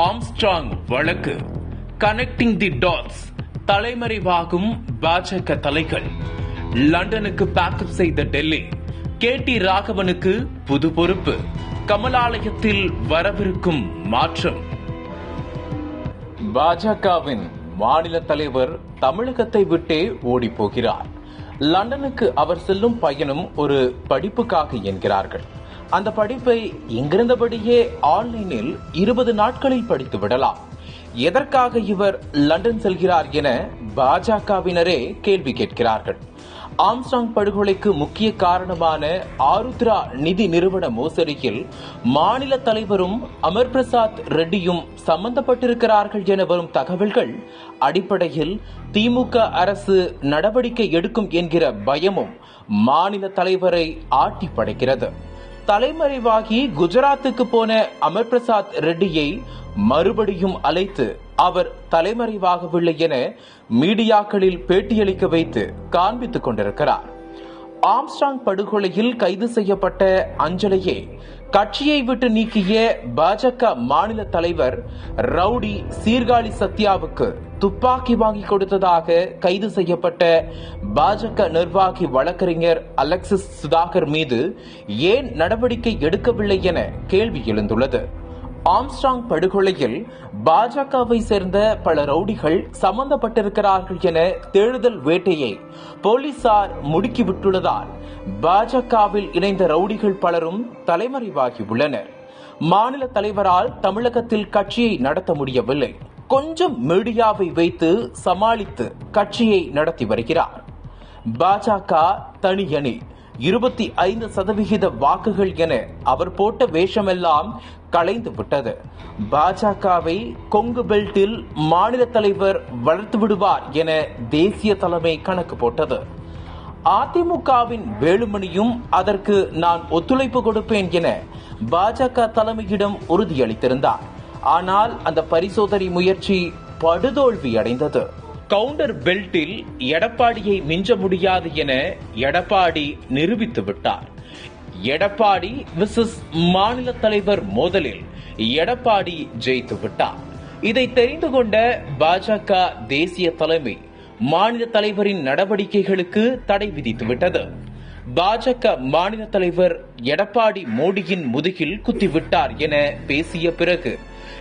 Armstrong வழக்கு. Connecting தி dots தலைமறைவாகும் பாஜக தலைகள். லண்டனுக்கு பேக்கப் செய்த டெல்லி. கே டி ராகவனுக்கு புது பொறுப்பு. கமலாலயத்தில் வரவிருக்கும் மாற்றம். பாஜகவின் மாநில தலைவர் தமிழகத்தை விட்டே ஓடி போகிறார் லண்டனுக்கு அவர் செல்லும் பயணம் ஒரு படிப்புக்காக என்கிறார்கள். அந்த படிப்பை இங்கிருந்தபடியே ஆன்லைனில் இருபது நாட்களில் படித்து விடலாம். எதற்காக இவர் லண்டன் செல்கிறார் என பாஜகவினரே கேள்வி கேட்கிறார்கள். ஆம்ஸ்டாங் படுகொலைக்கு முக்கிய காரணமான ஆருத்ரா நிதி நிறுவன மோசடியில் மாநில தலைவரும் அமர் பிரசாத் ரெட்டியும் சம்பந்தப்பட்டிருக்கிறார்கள் என வரும் தகவல்கள் அடிப்படையில் திமுக அரசு நடவடிக்கை எடுக்கும் என்கிற பயமும் மாநில தலைவரை ஆட்டி படைக்கிறது தலைமறைவாகி குஜராத்துக்கு போன அமர் பிரசாத் ரெட்டியை மறுபடியும் அழைத்து அவர் தலைமறைவாகவில்லை என மீடியாக்களில் பேட்டியளிக்க வைத்து காண்பித்துக் கொண்டிருக்கிறார். ஆம்ஸ்டாங் படுகொலையில் கைது செய்யப்பட்ட அஞ்சலியை கட்சியை விட்டு நீக்கிய பாஜக மாநில தலைவர் ரவுடி சீர்காழி சத்யாவுக்கு துப்பாக்கி வாங்கி கொடுத்ததாக கைது செய்யப்பட்ட பாஜக நிர்வாகி வழக்கறிஞர் அலெக்சிஸ் சுதாகர் மீது ஏன் நடவடிக்கை எடுக்கவில்லை என கேள்வி எழுந்துள்ளது. ஆம்ஸ்டாங் படுகொலையில் பாஜகவை சேர்ந்த பல ரவுடிகள் சம்பந்தப்பட்டிருக்கிறார்கள் என தேடுதல் வேட்டையை போலீசார் முடுக்கிவிட்டுள்ளதால் பாஜகவில் இணைந்த ரவுடிகள் பலரும் தலைமறைவாகியுள்ளனர். மாநில தலைவரால் தமிழகத்தில் கட்சியை நடத்த முடியவில்லை. கொஞ்சம் மீடியாவை வைத்து சமாளித்து கட்சியை நடத்தி வருகிறார். பாஜக தனியணி. இருபத்தி ஐந்து சதவிகித வாக்குகள் என அவர் போட்ட வேஷமெல்லாம் கலைந்து விட்டது. பாஜகவை கொங்கு பெல்ட்டில் மாநில தலைவர் வளர்த்து விடுவார் என தேசிய தலைமை கணக்கு போட்டது. அதிமுகவின் வேலுமணியும் அதற்கு நான் ஒத்துழைப்பு கொடுப்பேன் என பாஜக தலைமையிடம் உறுதியளித்திருந்தார். ஆனால் அந்த பரிசோதனை முயற்சி படுதோல்வி அடைந்தது கவுண்டர் பெல்ட்டில் எடப்பாடியை மிஞ்ச முடியாது என எடப்பாடி நிரூபித்து விட்டார். எடப்பாடி விசஸ் மாநில தலைவர் மோதலில் எடப்பாடி ஜெயித்து விட்டார். இதை தெரிந்து கொண்ட பாஜக தேசிய தலைமை மாநில தலைவரின் நடவடிக்கைகளுக்கு தடை விதித்துவிட்டது பாஜக மாநில தலைவர் எடப்பாடி மோடியின் முதுகில் குத்திவிட்டார் என பேசிய பிறகு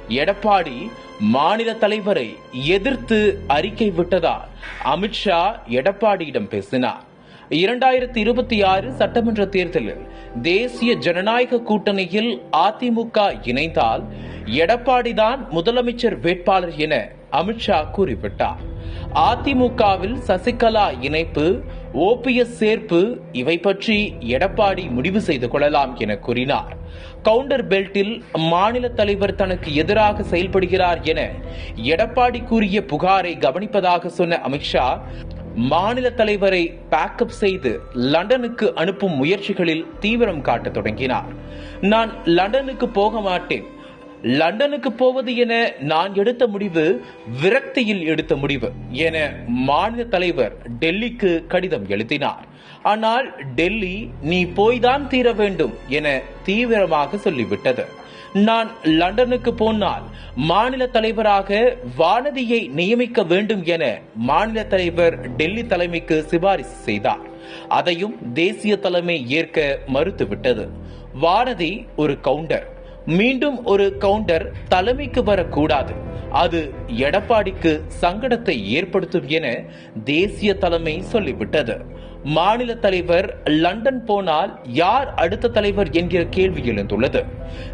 எடப்பாடி மாநில தலைவரை எதிர்த்து அறிக்கை விட்டதால் அமித்ஷா எடப்பாடியிடம் பேசினார். இரண்டாயிரத்தி இருபத்தி ஆறு சட்டமன்ற தேர்தலில் தேசிய ஜனநாயக கூட்டணியில் அதிமுக இணைந்தால் எடப்பாடிதான் முதலமைச்சர் வேட்பாளர் என அமித்ஷா கூறிவிட்டார். அதிமுகவில் சசிகலா இணைப்பு ஓபிஎஸ் சேர்ப்பு இவை பற்றி எடப்பாடி முடிவு செய்து கொள்ளலாம் என கூறினார். கவுண்டர் பெல்ட்டில் மாநில தலைவர் தனக்கு எதிராக செயல்படுகிறார் என எடப்பாடி கூறிய புகாரை கவனிப்பதாக சொன்ன அமித்ஷா மாநில தலைவரை பேக்கப் செய்து லண்டனுக்கு அனுப்பும் முயற்சிகளில் தீவிரம் காட்டத் தொடங்கினார். நான் லண்டனுக்கு போக மாட்டேன். லண்டனுக்கு போவது என நான் எடுத்த முடிவு விரக்தியில் எடுத்த முடிவு என மாநில தலைவர் டெல்லிக்கு கடிதம் எழுதினார். ஆனால் டெல்லி நீ போய்தான் தீர வேண்டும் என தீவிரமாக சொல்லிவிட்டது. நான் லண்டனுக்கு போனால் மாநில தலைவராக வானதியை நியமிக்க வேண்டும் என மாநில தலைவர் டெல்லி தலைமைக்கு சிபாரிசு செய்தார். அதையும் தேசிய தலைமை ஏற்க மறுத்துவிட்டது. வானதி ஒரு கவுண்டர். மீண்டும் ஒரு கவுண்டர் தலைமைக்கு வரக்கூடாது. அது எடப்பாடிக்கு சங்கடத்தை ஏற்படுத்தும் என தேசிய தலைமை சொல்லிவிட்டது. மாநில தலைவர் லண்டன் போனால் யார் அடுத்த தலைவர் என்கிற கேள்வி எழுந்துள்ளது.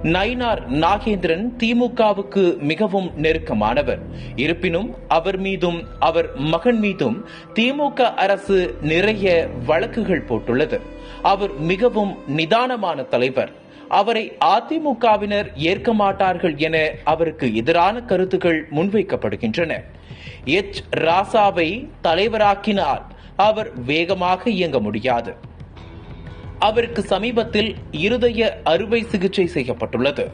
நயினார் நாகேந்திரன் திமுகவுக்கு மிகவும் நெருக்கமானவர். இருப்பினும் அவர் மீதும் அவர் மகன் மீதும் திமுக அரசு நிறைய வழக்குகள் போட்டுள்ளது. அவர் மிகவும் நிதானமான தலைவர். அவரை அதிமுகவினர் ஏற்க மாட்டார்கள் என அவருக்கு எதிரான கருத்துக்கள் முன்வைக்கப்படுகின்றன. எச். ராசாவை தலைவராக்கினால் அவர் வேகமாக இயங்க முடியாது. அவருக்கு சமீபத்தில் இருதய அறுவை சிகிச்சை செய்யப்பட்டுள்ளது.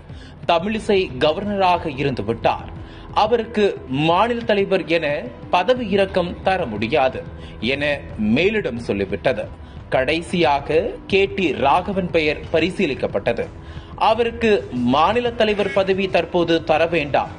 தமிழிசை கவர்னராக இருந்து விட்டார். அவருக்கு மாநில தலைவர் என பதவி இறக்கம் தர முடியாது என மேலிடம் சொல்லிவிட்டது. கடைசியாக கே டி ராகவன் பெயர் பரிசீலிக்கப்பட்டது. அவருக்கு மாநில தலைவர் பதவி தற்போது தர வேண்டாம்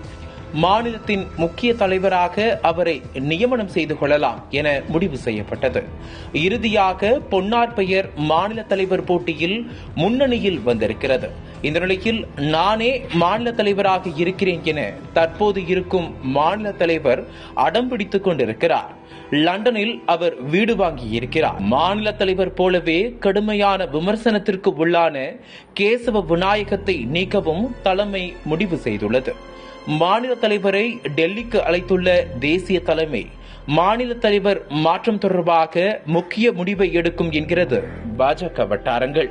மாநிலத்தின் முக்கிய தலைவராக அவரை நியமனம் செய்து கொள்ளலாம் என முடிவு செய்யப்பட்டது. இறுதியாக பொன்னார் பெயர் மாநில தலைவர் போட்டியில் முன்னணியில் வந்திருக்கிறது. இந்த நிலையில் நானே மாநில தலைவராக இருக்கிறேன் என தற்போது இருக்கும் மாநில தலைவர் அடம் பிடித்துக் கொண்டிருக்கிறார். லண்டனில் அவர் வீடு வாங்கி இருக்கிறார். மாநில தலைவர் போலவே கடுமையான விமர்சனத்திற்கு உள்ளான கேசவ விநாயகத்தை நீக்கவும் தலைமை முடிவு செய்துள்ளது. மாநில தலைவரை டெல்லிக்கு அழைத்துள்ள தேசிய தலைமை மாநில தலைவர் மாற்றம் தொடர்பாக முக்கிய முடிவை எடுக்கும் என்கிறது பாஜக வட்டாரங்கள்.